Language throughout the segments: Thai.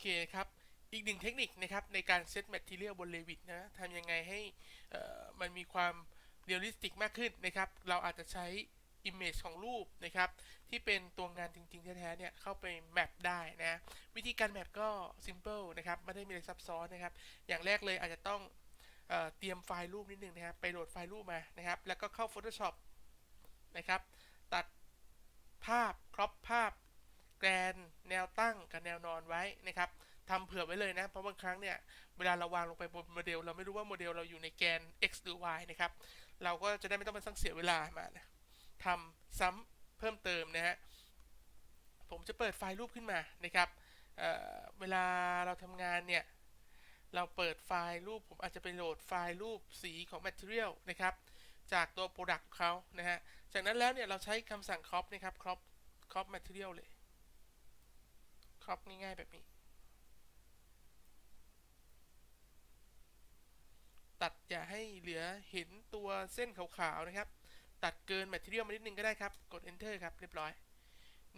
เคครับ อีกหนึ่งเทคนิคนะครับในการเซตแมทเทียลบน Revit นะทำยังไงให้มันมีความเรียลลิสติกมากขึ้นนะครับ เราอาจจะใช้ Image ของรูปนะครับ ที่เป็นตัวงานจริงๆ แท้ๆเนี่ย เข้าไปแมปได้นะ วิธีการแมปก็ simple นะครับ ไม่ได้มีอะไรซับซ้อนนะครับ อย่างแรกเลยอาจจะต้องเออเตรียมไฟล์รูปนิดนึงนะครับ ไปโหลดไฟล์รูปมานะครับ แล้วก็เข้า Photoshop นะครับ ตัดภาพ ครอปภาพ แกรนแนวตั้งกับแนวนอนไว้นะครับทำเผื่อไว้เลยนะ เพราะบางครั้งเนี่ย เวลาเราวางลงไปบนโมเดล เราไม่รู้ว่าโมเดลเราอยู่ในแกน x หรือ y นะครับ เราก็จะได้ไม่ต้องมาสังเสียเวลามานะทำซ้ำเพิ่มเติมนะฮะ ผมจะเปิดไฟล์รูปขึ้นมานะครับเเวลาเราทำงานเนี่ย เราเปิดไฟล์รูป ผมอาจจะไปโหลดไฟล์รูปสีของ Material นะครับ จากตัว Product เขานะฮะ จากนั้นแล้วเนี่ยเราใช้คำสั่ง crop นะครับ crop crop material เลย crop ง่ายๆแบบนี้ ตัด อย่าให้เหลือเห็นตัวเส้นขาวๆนะครับ ตัดเกิน material มานิดนึงก็ได้ครับ กด enter ครับ เรียบร้อย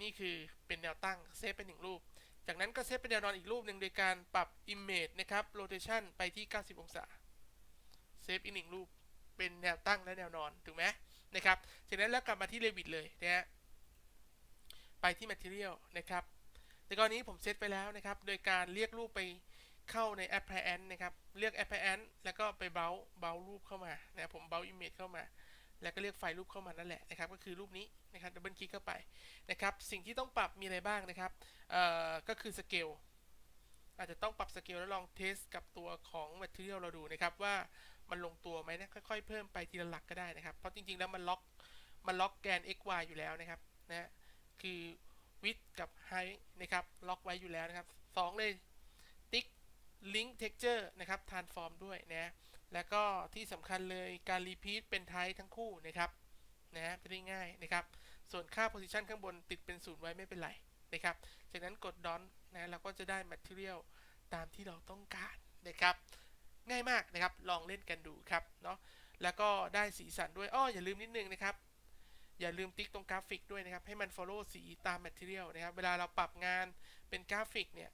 นี่คือเป็นแนวตั้งเซฟเป็นหนึ่งรูป จากนั้นก็เซฟเป็นแนวนอนอีกรูปหนึ่งโดยการปรับ image นะครับ rotation ไปที่ 90 องศา เซฟอีกหนึ่งรูป เป็นแนวตั้งและแนวนอน ถูกไหมนะครับ จากนั้นแล้วกลับมาที่ Revit เลยนะฮะ ไปที่ material นะครับ แต่กรณีผมเซตไปแล้วนะครับ โดยการเรียกรูปไป เข้าใน appearance นะครับเรียก appearance แล้วก็ไปเบาเบารูปเข้ามานะผมเบา image เข้ามา แล้วก็เรียกไฟล์รูปเข้ามานั่นแหละนะครับ ก็คือรูปนี้นะครับดับเบิลคลิกเข้าไปนะครับ สิ่งที่ต้องปรับมีอะไรบ้างนะครับ เอ่อ ก็คือสเกลอาจจะต้องปรับสเกลแล้วลองเทสกับตัวของ material เราดูนะครับ ว่ามันลงตัวไหมนะค่อยๆ เพิ่มไปทีละหลักก็ได้นะครับ เพราะจริงๆ แล้วมันล็อกมันล็อกแกน x y อยู่แล้วนะครับนะคือ width กับ height นะครับล็อกไว้อยู่แล้วนะครับสองเลย link texture นะครับ transform ด้วยนะ แล้วก็ที่สำคัญเลยการ repeat เป็น type ทั้งคู่นะครับนะจะได้ง่ายนะครับ ส่วนค่า position ข้างบนติดเป็นศูนย์ไว้ไม่เป็นไรนะครับ จากนั้นกด don นะเราก็จะได้ material ตามที่เราต้องการนะครับ ง่ายมากนะครับ ลองเล่นกันดูครับเนาะ แล้วก็ได้สีสันด้วยอ้ออย่าลืมนิดนึงนะครับ อย่าลืมติ๊กตรงกราฟิกด้วยนะครับ ให้มัน follow สีตาม material นะครับ เวลาเราปรับงานเป็นกราฟิกเนี่ย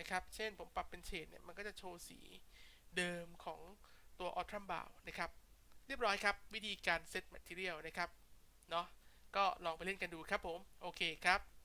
นะครับ เช่นผมปรับเป็นเฉดเนี่ยมันก็จะโชว์สีเดิมของตัวออทรัมบ่าวนะครับ เรียบร้อยครับ วิธีการเซตแมทเทียลนะครับ เนาะก็ลองไปเล่นกันดูครับผม โอเคครับ